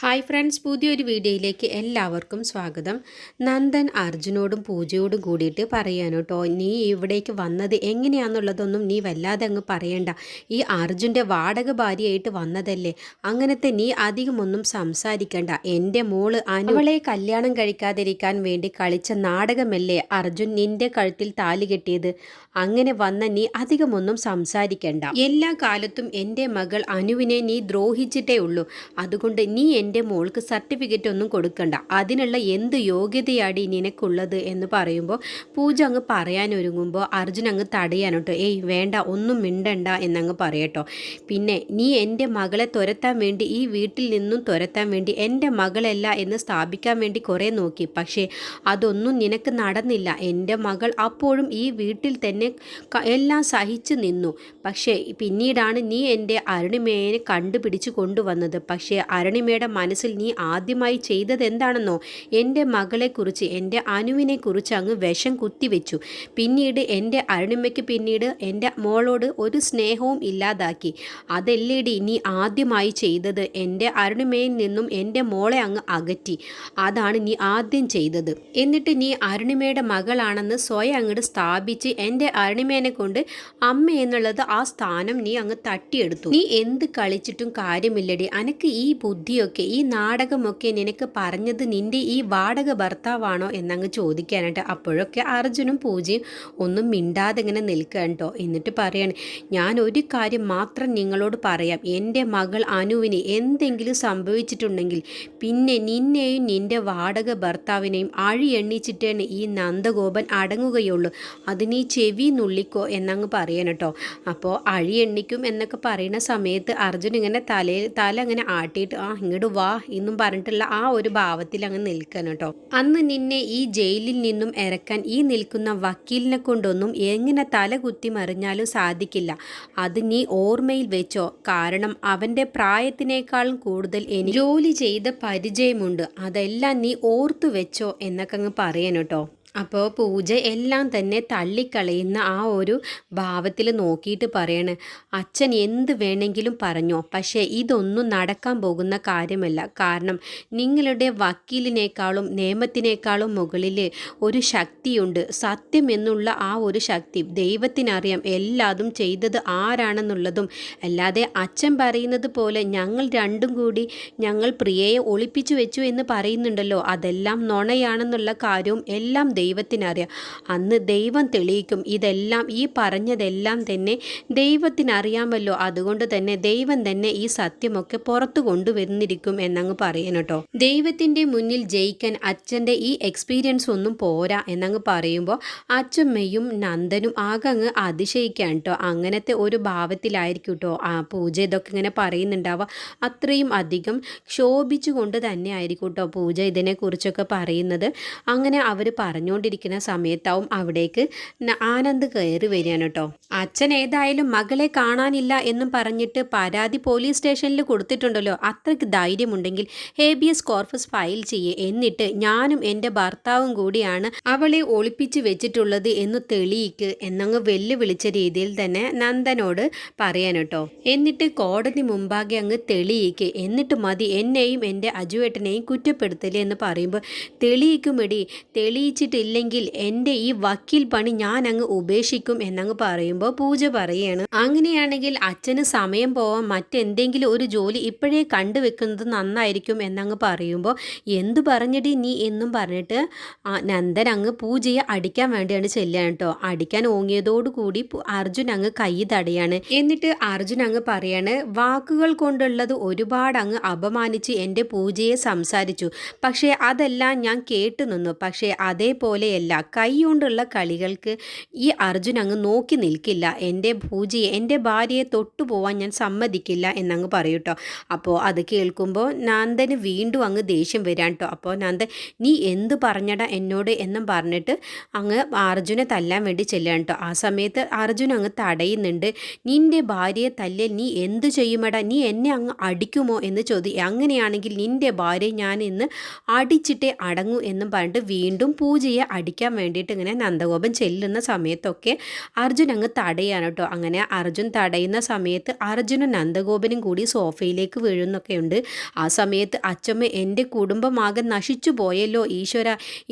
Hi friends പുതിയൊരു വീഡിയോയിലേക്ക് എല്ലാവർക്കും സ്വാഗതം. നന്ദൻ അർജുനോടും പൂജയോടും കൂടിയിട്ട് പറയാൻ കേട്ടോ നീ ഇവിടേക്ക് വന്നത് എങ്ങനെയാണെന്നുള്ളതൊന്നും നീ വല്ലാതെ അങ്ങ് പറയണ്ട. ഈ അർജുന്റെ വാടക ഭാര്യയായിട്ട് വന്നതല്ലേ. അങ്ങനത്തെ നീ അധികമൊന്നും സംസാരിക്കണ്ട. എന്റെ മോൾ അനുവളെ കല്യാണം കഴിക്കാതിരിക്കാൻ വേണ്ടി കളിച്ച നാടകമല്ലേ അർജുൻ നിന്റെ കഴുത്തിൽ താലി കെട്ടിയത്? അങ്ങനെ വന്ന നീ അധികമൊന്നും സംസാരിക്കണ്ട. എല്ലാ കാലത്തും എന്റെ മകൾ അനുവിനെ നീ ദ്രോഹിച്ചിട്ടേ ഉള്ളൂ. അതുകൊണ്ട് നീ എന്റെ മോൾക്ക് സർട്ടിഫിക്കറ്റ് ഒന്നും കൊടുക്കണ്ട. അതിനുള്ള എന്ത് യോഗ്യതയാടി നിനക്കുള്ളത് എന്ന് പറയുമ്പോൾ പൂജ അങ്ങ് പറയാനൊരുങ്ങുമ്പോൾ അർജുൻ അങ്ങ് തടയാനോട്ടോ. ഏയ് വേണ്ട ഒന്നും മിണ്ടണ്ട എന്നങ്ങ് പറയട്ടോ. പിന്നെ നീ എന്റെ മകളെ തുരത്താൻ വേണ്ടി ഈ വീട്ടിൽ നിന്നും തുരത്താൻ വേണ്ടി എന്റെ മകളല്ല എന്ന് സ്ഥാപിക്കാൻ വേണ്ടി കുറേ നോക്കി. പക്ഷേ അതൊന്നും നിനക്ക് നടന്നില്ല. എന്റെ മകൾ അപ്പോഴും ഈ വീട്ടിൽ തന്നെ എല്ലാം സഹിച്ചു നിന്നു. പക്ഷേ പിന്നീടാണ് നീ എന്റെ അരുണിമയെ കണ്ടുപിടിച്ച് കൊണ്ടുവന്നത്. പക്ഷേ അരുണിമയുടെ മനസ്സിൽ നീ ആദ്യമായി ചെയ്തത് എന്താണെന്നോ? എന്റെ മകളെക്കുറിച്ച് എന്റെ അനുവിനെക്കുറിച്ച് അങ്ങ് വിഷം കുത്തിവെച്ചു. പിന്നീട് എന്റെ അരുണിമയ്ക്ക് പിന്നീട് എന്റെ മോളോട് ഒരു സ്നേഹവും ഇല്ലാതാക്കി. അതല്ലേടി നീ ആദ്യമായി ചെയ്തത്? എന്റെ അരുണിമയിൽ നിന്നും എന്റെ മോളെ അങ്ങ് അകറ്റി. അതാണ് നീ ആദ്യം ചെയ്തത്. എന്നിട്ട് നീ അരുണിമയുടെ മകളാണെന്ന് സ്വയം അങ്ങോട്ട് സ്ഥാപിച്ച് എന്റെ അരുണിമേനെ കൊണ്ട് അമ്മ എന്നുള്ളത് ആ സ്ഥാനം നീ അങ്ങ് തട്ടിയെടുത്തു. നീ എന്ത് കളിച്ചിട്ടും കാര്യമില്ലടി. അനക്ക് ഈ ബുദ്ധിയൊക്കെ ഈ നാടകമൊക്കെ നിനക്ക് പറഞ്ഞത് നിന്റെ ഈ വാടക ഭർത്താവാണോ എന്നങ്ങ് ചോദിക്കാനായിട്ട് അപ്പോഴൊക്കെ അർജുനും പൂജയും ഒന്നും മിണ്ടാതെ ഇങ്ങനെ നിൽക്കുക കേട്ടോ എന്നിട്ട് പറയാണ് ഞാൻ ഒരു കാര്യം മാത്രം നിങ്ങളോട് പറയാം. എന്റെ മകൾ അനുവിന് എന്തെങ്കിലും സംഭവിച്ചിട്ടുണ്ടെങ്കിൽ പിന്നെ നിന്നെയും നിന്റെ വാടക ഭർത്താവിനെയും അഴി എണ്ണിച്ചിട്ടാണ് ഈ നന്ദഗോപൻ അടങ്ങുകയുള്ളൂ. അതിനീ ചെവി നുള്ളിക്കോ എന്നങ്ങ് പറയാൻ കേട്ടോ അപ്പോൾ അഴി എണ്ണിക്കും എന്നൊക്കെ പറയുന്ന സമയത്ത് അർജുൻ ഇങ്ങനെ തലയിൽ തല അങ്ങനെ ആട്ടിയിട്ട് ആ ഇങ്ങോട്ട് വാ എന്നും പറഞ്ഞിട്ടുള്ള ആ ഒരു ഭാവത്തിൽ അങ്ങ് നിൽക്കണം കേട്ടോ. അന്ന് നിന്നെ ഈ ജയിലിൽ നിന്നും ഇറക്കാൻ ഈ നിൽക്കുന്ന വക്കീലിനെ കൊണ്ടൊന്നും എങ്ങനെ തല കുത്തി മറിഞ്ഞാലും സാധിക്കില്ല. അത് നീ ഓർമ്മയിൽ വെച്ചോ. കാരണം അവന്റെ പ്രായത്തിനേക്കാളും കൂടുതൽ എനിക്ക് ജോലി ചെയ്ത പരിചയമുണ്ട്. അതെല്ലാം നീ ഓർത്തു വെച്ചോ എന്നൊക്കെ അങ്ങ് പറയണം കേട്ടോ. അപ്പോൾ പൂജ എല്ലാം തന്നെ തള്ളിക്കളയുന്ന ആ ഒരു ഭാവത്തിൽ നോക്കിയിട്ട് പറയണ് അച്ഛൻ എന്ത് വേണമെങ്കിലും പറഞ്ഞോ പക്ഷേ ഇതൊന്നും നടക്കാൻ പോകുന്ന കാര്യമല്ല. കാരണം നിങ്ങളുടെ വക്കീലിനേക്കാളും നിയമത്തിനേക്കാളും മുകളിൽ ഒരു ശക്തിയുണ്ട്. സത്യം എന്നുള്ള ആ ഒരു ശക്തി ദൈവത്തിനറിയാം. എല്ലാതും ചെയ്തത് ആരാണെന്നുള്ളതും. അല്ലാതെ അച്ഛൻ പറയുന്നത് പോലെ ഞങ്ങൾ രണ്ടും കൂടി ഞങ്ങൾ പ്രിയയെ ഒളിപ്പിച്ചു വെച്ചു എന്ന് പറയുന്നുണ്ടല്ലോ. അതെല്ലാം നുണയാണെന്നുള്ള കാര്യവും എല്ലാം ദൈവത്തിനറിയാം. അന്ന് ദൈവം തെളിയിക്കും. ഇതെല്ലാം ഈ പറഞ്ഞതെല്ലാം തന്നെ ദൈവത്തിനറിയാമല്ലോ. അതുകൊണ്ട് തന്നെ ദൈവം തന്നെ ഈ സത്യമൊക്കെ പുറത്തു കൊണ്ടുവന്നിരിക്കും എന്നങ്ങ് പറയണം കേട്ടോ. ദൈവത്തിന്റെ മുന്നിൽ ജയിക്കാൻ അച്ഛന്റെ ഈ എക്സ്പീരിയൻസ് ഒന്നും പോരാ എന്നങ്ങ് പറയുമ്പോൾ അച്ഛമ്മയും നന്ദനും ആകെ അങ്ങ് അതിശയിക്കാൻ കേട്ടോ. അങ്ങനത്തെ ഒരു ഭാവത്തിലായിരിക്കും കേട്ടോ. ആ പൂജ ഇതൊക്കെ ഇങ്ങനെ പറയുന്നുണ്ടാവുക. അത്രയും അധികം ക്ഷോഭിച്ചുകൊണ്ട് തന്നെ ആയിരിക്കും കേട്ടോ പൂജ ഇതിനെക്കുറിച്ചൊക്കെ പറയുന്നത്. അങ്ങനെ അവർ പറഞ്ഞുകൊണ്ടിരിക്കുന്ന സമയത്താവും അവിടേക്ക് ആനന്ദ് കയറി വരികയാണ് കേട്ടോ. അച്ഛൻ ഏതായാലും മകളെ കാണാനില്ല എന്നും പറഞ്ഞിട്ട് പരാതി പോലീസ് സ്റ്റേഷനിൽ കൊടുത്തിട്ടുണ്ടല്ലോ. അത്രയ്ക്ക് ധൈര്യമുണ്ടെങ്കിൽ ഹേബിയസ് കോർഫസ് ഫയൽ ചെയ്യേ. എന്നിട്ട് ഞാനും എന്റെ ഭർത്താവും കൂടിയാണ് അവളെ ഒളിപ്പിച്ച് വെച്ചിട്ടുള്ളത് എന്ന് തെളിയിക്ക് എന്നങ്ങ് വെല്ലുവിളിച്ച രീതിയിൽ തന്നെ നന്ദനോട് പറയാൻ കേട്ടോ. എന്നിട്ട് കോടതി മുമ്പാകെ അങ്ങ് തെളിയിക്ക്. എന്നിട്ട് മതി എന്നെയും എന്റെ അജുവേട്ടനെയും കുറ്റപ്പെടുത്തലേ എന്ന് പറയുമ്പോൾ തെളിയിക്കുമെടി. തെളിയിച്ചിട്ടില്ലെങ്കിൽ എന്റെ ഈ വക്കീൽ പണി ഞാൻ അങ്ങ് ഉപേക്ഷിക്കും എന്നങ്ങ് പറയുമ്പോൾ പൂജ പറയാണ് അങ്ങനെയാണെങ്കിൽ അച്ഛന് സമയം പോവാൻ മറ്റെന്തെങ്കിലും ഒരു ജോലി ഇപ്പോഴേ കണ്ടുവെക്കുന്നത് നന്നായിരിക്കും എന്നങ്ങ് പറയുമ്പോൾ എന്തു പറഞ്ഞിട്ട് നീ എന്നും പറഞ്ഞിട്ട് നന്ദൻ അങ്ങ് പൂജയെ അടിക്കാൻ വേണ്ടിയാണ് ചെല്ലുകയാണ് കേട്ടോ. അടിക്കാൻ ഓങ്ങിയതോടുകൂടി അർജുൻ അങ്ങ് കൈ തടയാണ്. എന്നിട്ട് അർജുൻ അങ്ങ് പറയാണ് വാക്കുകൾ കൊണ്ടുള്ളത് ഒരുപാട് അങ്ങ് അപമാനിച്ച് എന്റെ പൂജയെ സംസാരിച്ചു. പക്ഷേ അതെല്ലാം ഞാൻ കേട്ടു നിന്നു പക്ഷേ അതേപോലെയല്ല കൈ കൊണ്ടുള്ള കളികൾക്ക് ഈ അർജുൻ അങ്ങ് നോക്കി നിൽക്കില്ല. എന്റെ പൂജയെ എന്റെ ഭാര്യയെ തൊട്ടുപോവാൻ ഞാൻ സമ്മതിക്കില്ല എന്നങ്ങ് പറയൂട്ടോ അപ്പോൾ അത് കേൾക്കുമ്പോൾ നന്ദന് വീണ്ടും അങ്ങ് ദേഷ്യം വരാൻ കേട്ടോ അപ്പോൾ നന്ദൻ നീ എന്ത് പറഞ്ഞടാ എന്നോട്? എന്നും പറഞ്ഞിട്ട് അങ്ങ് അർജുനെ തല്ലാൻ വേണ്ടി ചെല്ലുകയാണ് കേട്ടോ ആ സമയത്ത് അർജുൻ അങ്ങ് തടയുന്നുണ്ട്. നിന്റെ ഭാര്യയെ തല്ലിയാൽ നീ എന്ത് ചെയ്യുമടാ? നീ എന്നെ അങ്ങ് അടിക്കുമോ? എന്ന് ചോദി. അങ്ങനെയാണെങ്കിൽ നിന്റെ ഭാര്യ ഞാൻ ഇന്ന് അടിച്ചിട്ടേ അടങ്ങൂ എന്നും പറഞ്ഞിട്ട് വീണ്ടും പൂജയെ പൂജയെ അടിക്കാൻ വേണ്ടിയിട്ട് ഇങ്ങനെ നന്ദഗോപൻ ചെല്ലുന്ന സമയത്തൊക്കെ അർജുൻ അങ്ങ് തടയാണ് കേട്ടോ. അങ്ങനെ അർജുൻ തടയുന്ന സമയത്ത് അർജുനും നന്ദഗോപനും കൂടി സോഫയിലേക്ക് വീഴുന്നൊക്കെയുണ്ട് ആ സമയത്ത് അച്ചമ്മ എന്റെ കുടുംബമാകെ നശിച്ചു പോയല്ലോ ഈശ്വര.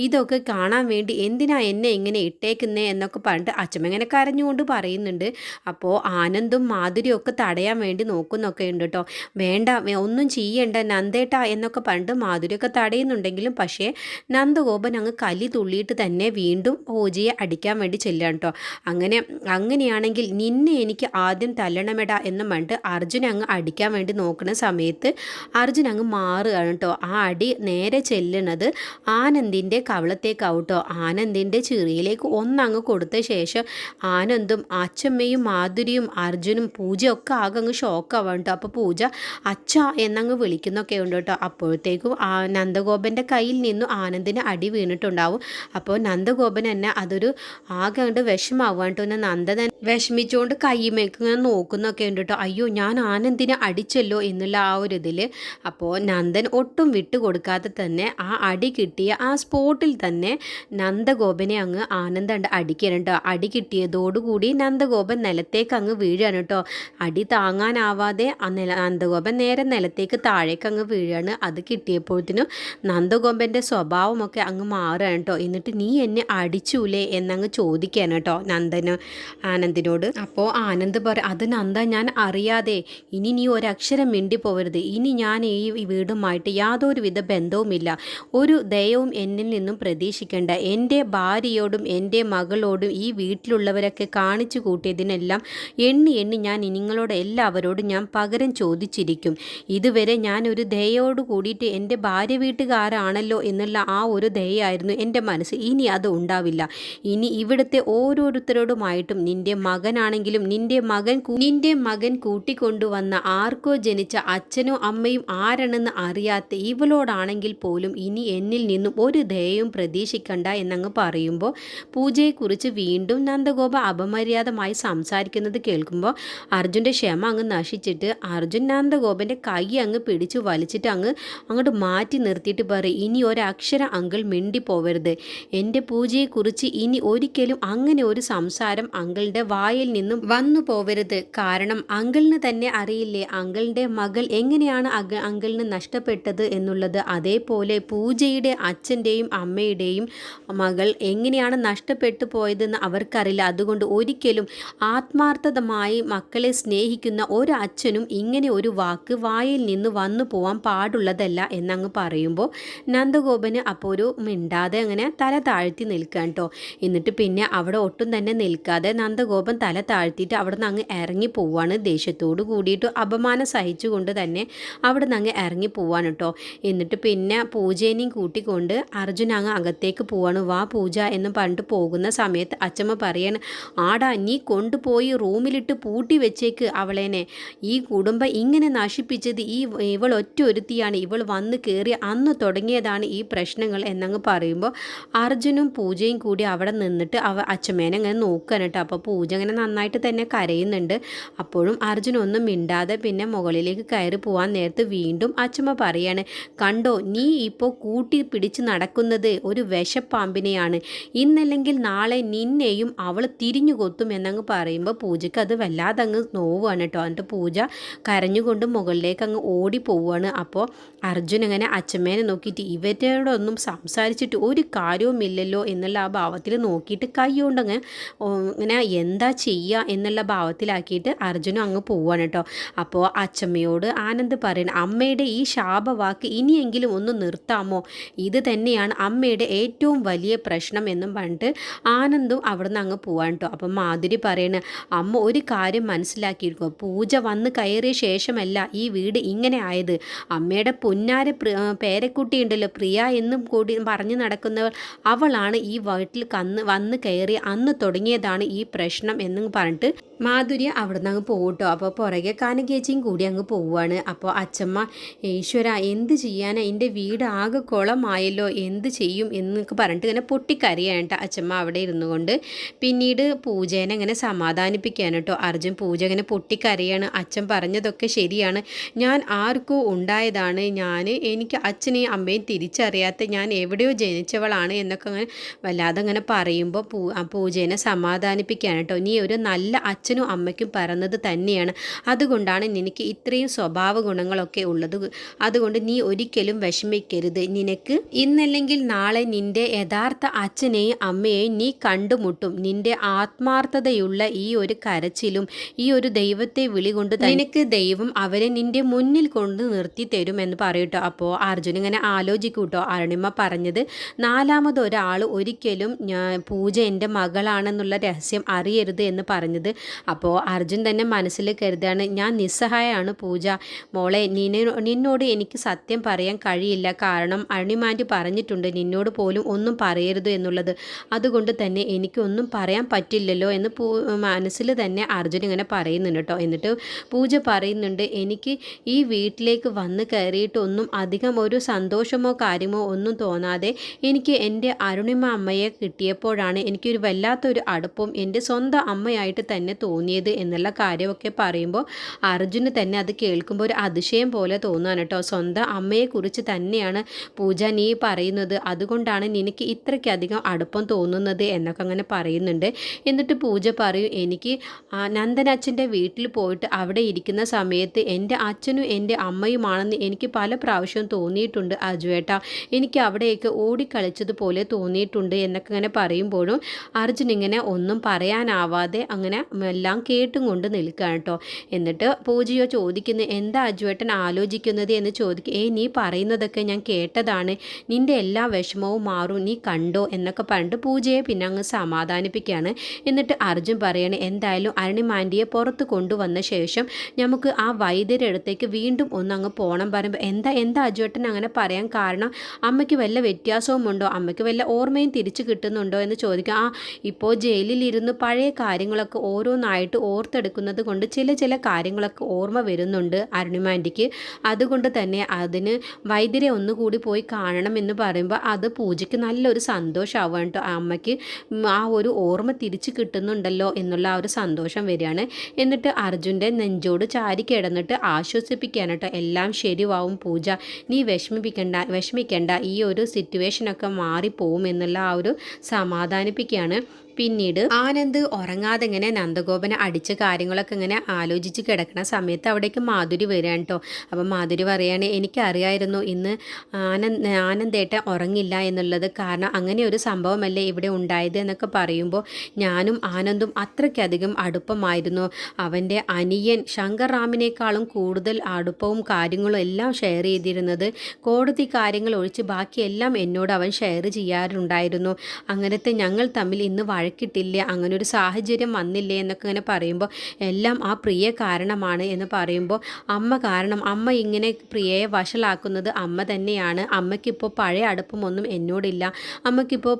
ഇതൊക്കെ കാണാൻ വേണ്ടി എന്തിനാ എന്നെ ഇങ്ങനെ ഇട്ടേക്കുന്നേ? എന്നൊക്കെ പറഞ്ഞിട്ട് അച്ചമ്മ ഇങ്ങനെ കരഞ്ഞുകൊണ്ട് പറയുന്നുണ്ട്. അപ്പോൾ ആനന്ദും മാധുരിയും ഒക്കെ തടയാൻ വേണ്ടി നോക്കുന്നൊക്കെ ഉണ്ട് കേട്ടോ. വേണ്ട ഒന്നും ചെയ്യണ്ട നന്ദേട്ട എന്നൊക്കെ പറഞ്ഞിട്ട് മാധുരിയൊക്കെ തടയുന്നുണ്ടെങ്കിലും പക്ഷേ നന്ദഗോപൻ അങ്ങ് കലി തുള്ളിയിട്ട് തന്നെ വീണ്ടും ഓജിയെ അടിക്കാൻ വേണ്ടി ചെല്ലുകയാണ് കേട്ടോ. അങ്ങനെ അങ്ങനെയാണെങ്കിൽ നിന്നെ എനിക്ക് ആദ്യം തല്ലണമെടാ എന്ന് പറഞ്ഞിട്ട് അർജുൻ അങ്ങ് അടിക്കാൻ വേണ്ടി നോക്കുന്ന സമയത്ത് അർജുൻ അങ്ങ് മാറുകയാണ് കേട്ടോ. ആ അടി നേരെ ചെല്ലുന്നത് ആനന്ദിന്റെ കവളത്തേക്കാവട്ടോ ആനന്ദിന്റെ ചിറിയിലേക്ക് ഒന്നങ്ങ് കൊടുത്ത ശേഷം ആനന്ദും അച്ഛമ്മയും മാധുരിയും അർജുനും പൂജയൊക്കെ ആകെ അങ്ങ് ഷോക്കാവാണ് കേട്ടോ. അപ്പോൾ പൂജ അച്ഛ എന്നങ്ങ് വിളിക്കുന്നൊക്കെ ഉണ്ട് കേട്ടോ. അപ്പോഴത്തേക്കും നന്ദഗോപന്റെ കയ്യിൽ നിന്നും ആനന്ദിന് അടി വീണിട്ടുണ്ടാവും. അപ്പോൾ നന്ദഗോപൻ തന്നെ അതൊരു ആകെ കണ്ട് വിഷമാവുക കേട്ടോ തന്നെ വിഷമിച്ചുകൊണ്ട് കൈമേക്ക് ഇങ്ങനെ നോക്കുന്നൊക്കെ ഉണ്ട് കേട്ടോ അയ്യോ ഞാൻ ആനന്ദിനെ അടിച്ചല്ലോ എന്നുള്ള ആ ഒരു ഇതിൽ അപ്പോൾ നന്ദൻ ഒട്ടും വിട്ടു കൊടുക്കാതെ തന്നെ ആ അടി കിട്ടിയ ആ സ്പോട്ടിൽ തന്നെ നന്ദഗോപനെ അങ്ങ് ആനന്ദണ്ട് അടിക്കണം കേട്ടോ അടി കിട്ടിയതോടുകൂടി നന്ദഗോപൻ നിലത്തേക്ക് അങ്ങ് വീഴാണ് കേട്ടോ അടി താങ്ങാനാവാതെ നന്ദഗോപൻ നേരെ നിലത്തേക്ക് താഴേക്ക് അങ്ങ് വീഴാണ്. അത് കിട്ടിയപ്പോഴത്തേനും നന്ദഗോപന്റെ സ്വഭാവമൊക്കെ അങ്ങ് മാറുകയാണ് കേട്ടോ എന്നിട്ട് നീ എന്നെ അടിച്ചൂലേ? എന്നങ്ങ് ചോദിക്കാൻ കേട്ടോ നന്ദന് ആനന്ദിനോട്. അപ്പോൾ ആനന്ദ് പറ അത് നന്ദ ഞാൻ അറിയാതെ. ഇനി നീ ഒരക്ഷരം മിണ്ടി പോവരുത് ഇനി ഞാൻ ഈ വീടുമായിട്ട് യാതൊരുവിധ ബന്ധവുമില്ല. ഒരു ദയവും എന്നിൽ നിന്നും പ്രതീക്ഷിക്കേണ്ട. എന്റെ ഭാര്യയോടും എന്റെ മകളോടും ഈ വീട്ടിലുള്ളവരൊക്കെ കാണിച്ചു കൂട്ടിയതിനെല്ലാം എണ്ണി എണ്ണി ഞാൻ നിങ്ങളോട് എല്ലാവരോടും ഞാൻ പകരം ചോദിച്ചിരിക്കും. ഇതുവരെ ഞാൻ ഒരു ദയോട് കൂടിയിട്ട് എന്റെ ഭാര്യ വീട്ടുകാരാണല്ലോ എന്നുള്ള ആ ഒരു ദയായിരുന്നു എന്റെ മനസ്സ് ഇനി അത് ഉണ്ടാവില്ല. ഇനി ഇവിടുത്തെ ഓരോരുത്തരോടുമായിട്ടും നിന്റെ മകനാണെങ്കിലും നിന്റെ മകൻ നിന്റെ മകൻ കൂട്ടിക്കൊണ്ടുവന്ന ആർക്കോ ജനിച്ച അച്ഛനോ അമ്മയും ആരാണെന്ന് അറിയാത്ത ഇവളോടാണെങ്കിൽ പോലും ഇനി എന്നിൽ നിന്നും ഒരു ദയയും പ്രതീക്ഷിക്കണ്ട എന്നങ്ങ് പറയുമ്പോൾ പൂജയെക്കുറിച്ച് വീണ്ടും നന്ദഗോപ അപമര്യാദമായി സംസാരിക്കുന്നത് കേൾക്കുമ്പോൾ അർജുന്റെ ക്ഷമ അങ്ങ് നശിച്ചിട്ട് അർജുൻ നന്ദഗോപന്റെ കൈ അങ്ങ് പിടിച്ചു വലിച്ചിട്ട് അങ്ങ് അങ്ങോട്ട് മാറ്റി നിർത്തിയിട്ട് പറയും ഇനി ഒരക്ഷരം അങ്കിൾ മിണ്ടി പോവരുത് എന്റെ പൂജയെക്കുറിച്ച് ഇനി ഒരിക്കലും അങ്ങനെ ഒരു സംസാരം അങ്കിളുടെ വായിൽ നിന്നും വന്നു പോവരുത്. കാരണം അങ്കിളിന് തന്നെ അറിയില്ലേ അങ്കിളിന്റെ മകൾ എങ്ങനെയാണ് അങ്കിളിന് നഷ്ടപ്പെട്ടത് എന്നുള്ളത്. അതേപോലെ പൂജയുടെ അച്ഛന്റെയും അമ്മയുടെയും മകൾ എങ്ങനെയാണ് നഷ്ടപ്പെട്ടു പോയതെന്ന് അവർക്കറിയില്ല. അതുകൊണ്ട് ഒരിക്കലും ആത്മാർത്ഥതമായി മക്കളെ സ്നേഹിക്കുന്ന ഒരു അച്ഛനും ഇങ്ങനെ ഒരു വാക്ക് വായിൽ നിന്ന് വന്നു പോവാൻ പാടുള്ളതല്ല എന്നങ്ങ് പറയുമ്പോൾ നന്ദഗോപന് അപ്പോൾ ഒരു മിണ്ടാതെ അങ്ങനെ തല താഴ്ത്തി നിൽക്കാൻ കേട്ടോ എന്നിട്ട് പിന്നെ അവിടെ ഒട്ടും തന്നെ നിൽക്കാതെ നന്ദഗോപൻ തല താഴ്ത്തിയിട്ട് അവിടെ നിന്ന് അങ്ങ് ഇറങ്ങി പോവാണ്. ദേഷ്യത്തോട് കൂടിയിട്ട് അപമാനം സഹിച്ചുകൊണ്ട് തന്നെ അവിടെ നിന്ന് അങ്ങ് ഇറങ്ങി പോവാണ് കേട്ടോ എന്നിട്ട് പിന്നെ പൂജേനെയും കൂട്ടിക്കൊണ്ട് അർജുൻ അങ്ങ് അകത്തേക്ക് പോവാണ്. വാ പൂജ എന്ന് പറഞ്ഞിട്ട് പോകുന്ന സമയത്ത് അച്ചമ്മ പറയാണ് ആടാ നീ കൊണ്ടുപോയി റൂമിലിട്ട് പൂട്ടി വെച്ചേക്ക് അവളേനെ. ഈ കുടുംബം ഇങ്ങനെ നശിപ്പിച്ചത് ഈ ഇവൾ ഒറ്റ ഒരുത്തിയാണ്. ഇവൾ വന്ന് കയറി അന്ന് തുടങ്ങിയതാണ് ഈ പ്രശ്നങ്ങൾ എന്നങ്ങ് പറയുമ്പോൾ അർജുനും പൂജയും കൂടി അവിടെ നിന്നിട്ട് അവ അച്ഛമ്മേനെ അങ്ങനെ നോക്കാൻ കേട്ടോ. അപ്പോൾ പൂജ അങ്ങനെ നന്നായിട്ട് തന്നെ കരയുന്നുണ്ട്. അപ്പോഴും അർജുൻ ഒന്നും മിണ്ടാതെ പിന്നെ മുകളിലേക്ക് കയറി പോകാൻ നേരത്ത് വീണ്ടും അച്ഛമ്മ പറയാണ് കണ്ടോ നീ ഇപ്പോൾ കൂട്ടി പിടിച്ച് നടക്കുന്നത് ഒരു വിഷപ്പാമ്പിനെയാണ് ഇന്നല്ലെങ്കിൽ നാളെ നിന്നെയും അവൾ തിരിഞ്ഞു കൊത്തും എന്നങ്ങ് പറയുമ്പോൾ പൂജയ്ക്ക് അത് വല്ലാതെ അങ്ങ് നോവുകയാണ് കേട്ടോ. എന്നിട്ട് പൂജ കരഞ്ഞുകൊണ്ട് മുകളിലേക്ക് അങ്ങ് ഓടി പോവുകയാണ്. അപ്പോൾ അർജുൻ അങ്ങനെ അച്ഛമ്മേനെ നോക്കിയിട്ട് ഇവരോടൊന്നും സംസാരിച്ചിട്ട് ഒരു കാര്യവുമില്ലല്ലോ എന്നുള്ള ആ ഭാവത്തിൽ നോക്കിയിട്ട് കൈ കൊണ്ടങ്ങ് ഇങ്ങനെ എന്താ ചെയ്യുക എന്നുള്ള ഭാവത്തിലാക്കിയിട്ട് അർജുനും അങ്ങ് പോവാണ് കേട്ടോ. അപ്പോൾ അച്ചമ്മയോട് ആനന്ദ് പറയണം അമ്മയുടെ ഈ ശാപവാക്ക് ഇനിയെങ്കിലും ഒന്ന് നിർത്താമോ? ഇത് തന്നെയാണ് അമ്മയുടെ ഏറ്റവും വലിയ പ്രശ്നം എന്നും പറഞ്ഞിട്ട് ആനന്ദും അവിടെ നിന്ന് അങ്ങ് പോവാൻ കേട്ടോ. അപ്പം മാധുരി പറയണ അമ്മ ഒരു കാര്യം മനസ്സിലാക്കിയിരിക്കുക പൂജ വന്ന് കയറിയ ശേഷമല്ല ഈ വീട് ഇങ്ങനെ ആയത്. അമ്മയുടെ പൊന്നാര പേരക്കുട്ടി ഉണ്ടല്ലോ പ്രിയ എന്നും കൂടി പറഞ്ഞു നടക്കുന്നവർ അവളാണ് ഈ വീട്ടിൽ കന്ന് വന്ന് കയറി അന്ന് തുടങ്ങിയതാണ് ഈ പ്രശ്നം എന്ന് പറഞ്ഞിട്ട് മാധുര്യ അവിടെ നിന്ന് അങ്ങ് പോകട്ടോ അപ്പോൾ പുറകെ കാനകേച്ചിയും കൂടി അങ്ങ് പോവുകയാണ്. അപ്പോൾ അച്ഛമ്മ ഈശ്വര എന്ത് ചെയ്യാനാ? എന്റെ വീട് ആകെ കുളമായല്ലോ. എന്ത് ചെയ്യും? എന്നൊക്കെ പറഞ്ഞിട്ട് ഇങ്ങനെ പൊട്ടിക്കരയാണ് അച്ഛമ്മ അവിടെ ഇരുന്നു കൊണ്ട്. പിന്നീട് പൂജേനെ ഇങ്ങനെ സമാധാനിപ്പിക്കാൻ കേട്ടോ. അർജുൻ പൂജ ഇങ്ങനെ പൊട്ടിക്കരയാണ്. അച്ഛൻ പറഞ്ഞതൊക്കെ ശരിയാണ്. ഞാൻ ആർക്കോ ഉണ്ടായതാണ്. ഞാൻ എനിക്ക് അച്ഛനെയും അമ്മയും തിരിച്ചറിയാത്ത ഞാൻ എവിടെയോ ജനിച്ചവളാണ് എന്നൊക്കെ അങ്ങനെ വല്ലാതെ അങ്ങനെ പറയുമ്പോൾ പൂ പൂജേനെ സമാധാനിപ്പിക്കാൻ കേട്ടോ. നീ ഒരു നല്ല അച്ഛനും അമ്മയ്ക്കും പറഞ്ഞത് തന്നെയാണ്. അതുകൊണ്ടാണ് നിനക്ക് ഇത്രയും സ്വഭാവ ഗുണങ്ങളൊക്കെ ഉള്ളത്. അതുകൊണ്ട് നീ ഒരിക്കലും വിഷമിക്കരുത്. നിനക്ക് ഇന്നല്ലെങ്കിൽ നാളെ നിന്റെ യഥാർത്ഥ അച്ഛനെയും അമ്മയെയും നീ കണ്ടുമുട്ടും. നിന്റെ ആത്മാർത്ഥതയുള്ള ഈ ഒരു കരച്ചിലും ഈ ഒരു ദൈവത്തെ വിളി കൊണ്ട് നിനക്ക് ദൈവം അവരെ നിന്റെ മുന്നിൽ കൊണ്ട് നിർത്തി തരും എന്ന് പറയട്ടോ. അപ്പോൾ അർജുൻ ഇങ്ങനെ ആലോചിക്കൂട്ടോ. അരുണിമ പറഞ്ഞത് നാലാമത് ഒരാൾ ഒരിക്കലും പൂജ എന്റെ മകളാണെന്നുള്ള രഹസ്യം അറിയരുത് എന്ന് പറഞ്ഞത് അപ്പോൾ അർജുൻ തന്നെ മനസ്സിൽ കരുതാണ് ഞാൻ നിസ്സഹായമാണ് പൂജ. മോളെ നിന്നെ നിന്നോട് എനിക്ക് സത്യം പറയാൻ കഴിയില്ല. കാരണം അണിമാന്റി പറഞ്ഞിട്ടുണ്ട് നിന്നോട് പോലും ഒന്നും പറയരുത് എന്നുള്ളത്. അതുകൊണ്ട് തന്നെ എനിക്കൊന്നും പറയാൻ പറ്റില്ലല്ലോ എന്ന് പൂ മനസ്സിൽ തന്നെ അർജുൻ ഇങ്ങനെ പറയുന്നുണ്ട് കേട്ടോ. എന്നിട്ട് പൂജ പറയുന്നുണ്ട് എനിക്ക് ഈ വീട്ടിലേക്ക് വന്ന് കയറിയിട്ടൊന്നും അധികം ഒരു സന്തോഷമോ കാര്യമോ ഒന്നും തോന്നാതെ എനിക്ക് എന്റെ അരുണിമ അമ്മയെ കിട്ടിയപ്പോഴാണ് എനിക്കൊരു വല്ലാത്തൊരു അടുപ്പും എന്റെ സ്വന്തം അമ്മയായിട്ട് തന്നെ തോന്നിയത് എന്നുള്ള കാര്യമൊക്കെ പറയുമ്പോൾ അർജുന് തന്നെ അത് കേൾക്കുമ്പോൾ ഒരു അതിശയം പോലെ തോന്നുകയാണ് കേട്ടോ. സ്വന്തം അമ്മയെക്കുറിച്ച് തന്നെയാണ് പൂജ നീ പറയുന്നത്. അതുകൊണ്ടാണ് നിനക്ക് ഇത്രയ്ക്കധികം അടുപ്പം തോന്നുന്നത് എന്നൊക്കെ അങ്ങനെ പറയുന്നുണ്ട്. എന്നിട്ട് പൂജ പറയും എനിക്ക് നന്ദനച്ഛന്റെ വീട്ടിൽ പോയിട്ട് അവിടെ ഇരിക്കുന്ന സമയത്ത് എന്റെ അച്ഛനും എന്റെ അമ്മയുമാണെന്ന് എനിക്ക് പല പ്രാവശ്യവും തോന്നിയിട്ടുണ്ട് അജുവേട്ട എനിക്ക് അവിടെയൊക്കെ ഓടിക്കളിച്ചതുപോലെ തോന്നിയിട്ടുണ്ട് എന്നൊക്കെ അങ്ങനെ പറയുമ്പോഴും അർജുൻ ഇങ്ങനെ ഒന്നും പറയാനാവാതെ അങ്ങനെ എല്ലാം കേട്ടും കൊണ്ട് നിൽക്കുകയാണ് കേട്ടോ എന്നിട്ട് പൂജയോ ചോദിക്കുന്നു എന്താ അജുവേട്ടൻ ആലോചിക്കുന്നത്? എന്ന് ചോദിക്കും ഏ നീ പറയുന്നതൊക്കെ ഞാൻ കേട്ടതാണ്. നിന്റെ എല്ലാ വിഷമവും മാറും. നീ കണ്ടോ? എന്നൊക്കെ പറഞ്ഞിട്ട് പൂജയെ പിന്നെ അങ്ങ് സമാധാനിപ്പിക്കുകയാണ്. എന്നിട്ട് അർജുൻ പറയണേ എന്തായാലും അരണിമാൻഡിയെ പുറത്ത് കൊണ്ടുവന്ന ശേഷം നമുക്ക് ആ വൈദ്യരുടെ അടുത്തേക്ക് വീണ്ടും ഒന്ന് അങ്ങ് പോകണം പറയുമ്പോൾ എന്താ എന്താ അജുവേട്ടൻ അങ്ങനെ പറയാൻ കാരണം? അമ്മയ്ക്ക് വല്ല വ്യത്യാസവും ഉണ്ടോ അമ്മയ്ക്ക് വല്ല ഓർമ്മയും തിരിച്ചു കിട്ടുന്നുണ്ടോ? എന്ന് ചോദിക്കുക ആ ഇപ്പോൾ ജയിലിലിരുന്ന് പഴയ കാര്യങ്ങളൊക്കെ ഓരോന്നായിട്ട് ഓർത്തെടുക്കുന്നത് കൊണ്ട് ചില ചില കാര്യങ്ങളൊക്കെ ഓർമ്മ വരുന്നുണ്ട് അരുണിമാന്റിക്ക്. അതുകൊണ്ട് തന്നെ അതിന് വൈദ്യരെ ഒന്നുകൂടി പോയി കാണണം എന്ന് പറയുമ്പോൾ അത് പൂജയ്ക്ക് നല്ലൊരു സന്തോഷമാവുക കേട്ടോ. അമ്മയ്ക്ക് ആ ഒരു ഓർമ്മ തിരിച്ചു കിട്ടുന്നുണ്ടല്ലോ എന്നുള്ള ആ ഒരു സന്തോഷം വരികയാണ്. എന്നിട്ട് അർജുന്റെ നെഞ്ചോട് ചാരി കിടന്നിട്ട് ആശ്വസിപ്പിക്കുകയാണ് കേട്ടോ. എല്ലാം ശരിയാവും പൂജ. നീ വിഷമിപ്പിക്കേണ്ട വിഷമിക്കേണ്ട. ഈ ഒരു സിറ്റുവേഷനൊക്കെ മാറിപ്പോവും എന്നുള്ള ആ ഒരു സമാധാനിപ്പിക്കുകയാണ്. പിന്നീട് ആനന്ദ് ഉറങ്ങാതെ ഇങ്ങനെ നന്ദഗോപനെ അടിച്ച കാര്യങ്ങളൊക്കെ ഇങ്ങനെ ആലോചിച്ച് കിടക്കുന്ന സമയത്ത് അവിടേക്ക് മാധുരി വരികയാണ് കേട്ടോ അപ്പം മാധുരി പറയാണ് എനിക്കറിയായിരുന്നു ഇന്ന് ആനന്ദ് ആനന്ദേട്ട ഉറങ്ങില്ല എന്നുള്ളത് കാരണം അങ്ങനെ ഒരു സംഭവമല്ലേ ഇവിടെ ഉണ്ടായത് എന്നൊക്കെ പറയുമ്പോൾ ഞാനും ആനന്ദും അത്രയ്ക്കധികം അടുപ്പമായിരുന്നു. അവന്റെ അനിയൻ ശങ്കർ റാമിനേക്കാളും കൂടുതൽ അടുപ്പവും കാര്യങ്ങളും എല്ലാം ഷെയർ ചെയ്തിരുന്നത് കോടതി കാര്യങ്ങൾ ഒഴിച്ച് ബാക്കിയെല്ലാം എന്നോട് അവൻ ഷെയർ ചെയ്യാറുണ്ടായിരുന്നു. അങ്ങനത്തെ ഞങ്ങൾ തമ്മിൽ ഇന്ന് വഴ വഴക്കിട്ടില്ല അങ്ങനെ ഒരു സാഹചര്യം വന്നില്ലേ എന്നൊക്കെ ഇങ്ങനെ പറയുമ്പോൾ എല്ലാം ആ പ്രിയ കാരണമാണ് എന്ന് പറയുമ്പോൾ അമ്മ കാരണം അമ്മ ഇങ്ങനെ പ്രിയയെ വഷളാക്കുന്നത് അമ്മ തന്നെയാണ്. അമ്മയ്ക്കിപ്പോൾ പഴയ അടുപ്പമൊന്നും എന്നോടില്ല. അമ്മയ്ക്കിപ്പോൾ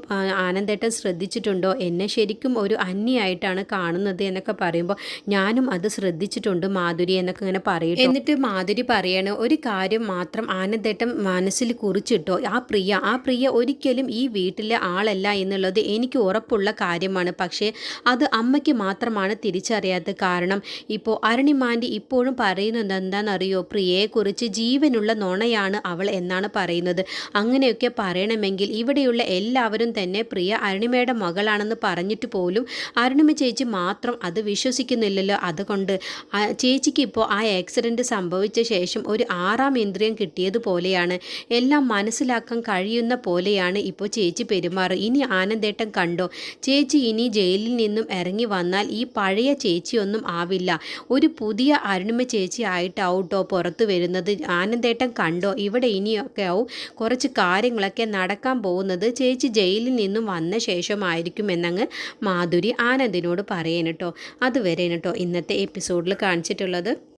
ആനന്ദേട്ടൻ ശ്രദ്ധിച്ചിട്ടുണ്ടോ? എന്നെ ശരിക്കും ഒരു അന്യായിട്ടാണ് കാണുന്നത് എന്നൊക്കെ പറയുമ്പോൾ ഞാനും അത് ശ്രദ്ധിച്ചിട്ടുണ്ട് മാധുരി എന്നൊക്കെ ഇങ്ങനെ പറയും എന്നിട്ട് മാധുരി പറയണ ഒരു കാര്യം മാത്രം ആനന്ദേട്ടൻ മനസ്സിൽ കുറിച്ചിട്ടോ? ആ പ്രിയ ആ പ്രിയ ഒരിക്കലും ഈ വീട്ടിലെ ആളല്ല എന്നുള്ളത് എനിക്ക് ഉറപ്പുള്ള കാര്യം കാര്യമാണ്. പക്ഷേ അത് അമ്മയ്ക്ക് മാത്രമാണ് തിരിച്ചറിയാത്തത് കാരണം. ഇപ്പോൾ അരണിമാന്റെ ഇപ്പോഴും പറയുന്നത് എന്താണെന്നറിയോ? പ്രിയയെക്കുറിച്ച് ജീവനുള്ള നുണയാണ് അവൾ എന്നാണ് പറയുന്നത്. അങ്ങനെയൊക്കെ പറയണമെങ്കിൽ ഇവിടെയുള്ള എല്ലാവരും തന്നെ പ്രിയ അരുണിമയുടെ മകളാണെന്ന് പറഞ്ഞിട്ട് പോലും അരുണിമ ചേച്ചി മാത്രം അത് വിശ്വസിക്കുന്നില്ലല്ലോ. അതുകൊണ്ട് ചേച്ചിക്ക് ഇപ്പോൾ ആ ആക്സിഡന്റ് സംഭവിച്ച ശേഷം ഒരു ആറാം ഇന്ദ്രിയം കിട്ടിയതുപോലെയാണ് എല്ലാം മനസ്സിലാക്കാൻ കഴിയുന്ന പോലെയാണ് ഇപ്പോൾ ചേച്ചി പെരുമാറ് ഇനി ആനന്ദേട്ടം കണ്ടോ? ചേച്ചി ചേച്ചി ഇനി ജയിലിൽ നിന്നും ഇറങ്ങി വന്നാൽ ഈ പഴയ ചേച്ചിയൊന്നും ആവില്ല. ഒരു പുതിയ അരുണിമ ചേച്ചി ആയിട്ടാവട്ടോ പുറത്തു വരുന്നത്. ആനന്ദേട്ടം കണ്ടോ? ഇവിടെ ഇനിയൊക്കെ ആവും കുറച്ച് കാര്യങ്ങളൊക്കെ നടക്കാൻ പോകുന്നത്. ചേച്ചി ജയിലിൽ നിന്നും വന്ന ശേഷമായിരിക്കും എന്നങ്ങ് മാധുരി ആനന്ദിനോട് പറയണം കേട്ടോ അതുവരെ കേട്ടോ ഇന്നത്തെ എപ്പിസോഡിൽ കാണിച്ചിട്ടുള്ളത്.